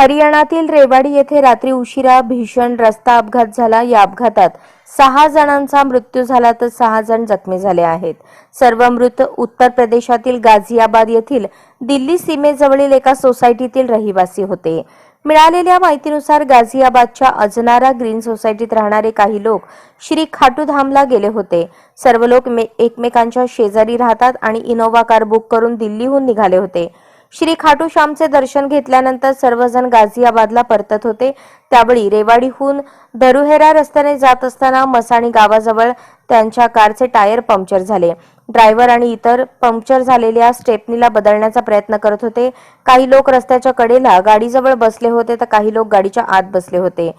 हरियाणातील रेवाडी येथे रात्री उशिरा भीषण रस्ता अपघात झाला. या अपघातात सहा जणांचा मृत्यू झाला तर सहा जण जखमी झाले आहेत. सर्व मृत उत्तर प्रदेशातील गाझियाबाद येथील दिल्ली सीमेजवळील एका सोसायटीतील रहिवासी होते. मिळालेल्या माहितीनुसार गाझियाबादच्या अजनारा ग्रीन सोसायटीत राहणारे काही लोक श्री खाटूधामला गेले होते. सर्व लोक मे- एकमेकांच्या शेजारी राहतात आणि इनोवा कार बुक करून दिल्लीहून निघाले होते. श्री खाटू श्यामचे दर्शन घेतल्यानंतर सर्वजण गाझियाबादला परतत होते. त्यावेळी रेवाडीहून दरुहेरा रस्त्याने जात असताना मसाणी गावाजवळ त्यांच्या कारचे टायर पंक्चर झाले. ड्रायव्हर आणि इतर पंक्चर झालेल्या स्टेपनीला बदलण्याचा प्रयत्न करत होते. काही लोक रस्त्याच्या कडेला गाडीजवळ बसले होते तर काही लोक गाडीच्या आत बसले होते.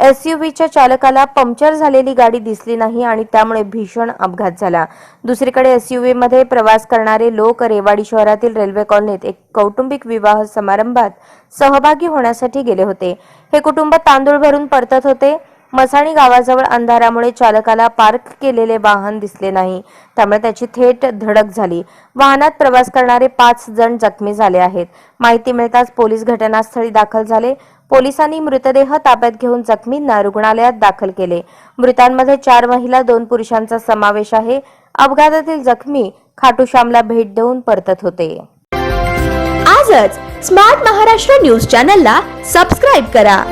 एसयूव्हीच्या चालकाला पंक्चर झालेली गाडी दिसली नाही आणि त्यामुळे भीषण अपघात झाला. दुसरीकडे एसयूव्हीमध्ये प्रवास करणारे लोक रेवाडी शहरातील रेल्वे कॉलनीत एक कौटुंबिक विवाह समारंभात सहभागी होण्यासाठी गेले होते. हे कुटुंब तांदूळ भरून परतत होते. मसाणी गावाजवळ अंधारामुळे चालकाला पार्क केलेले वाहन दिसले नाही. त्यामुळे त्याची थेट धडक झाली. वाहनात प्रवास करणारे पाच जण जखमी झाले आहेत. माहिती मिळताच पोलीस घटनास्थळी दाखल झाले. पोलिसांनी मृतदेह ताब्यात घेऊन जखमींना रुग्णालयात दाखल केले. मृतांमध्ये चार महिला दोन पुरुषांचा समावेश आहे. अपघातातील जखमी खाटूश्यामला भेट देऊन परतत होते. आजच स्मार्ट महाराष्ट्र न्यूज चॅनलला सबस्क्राईब करा.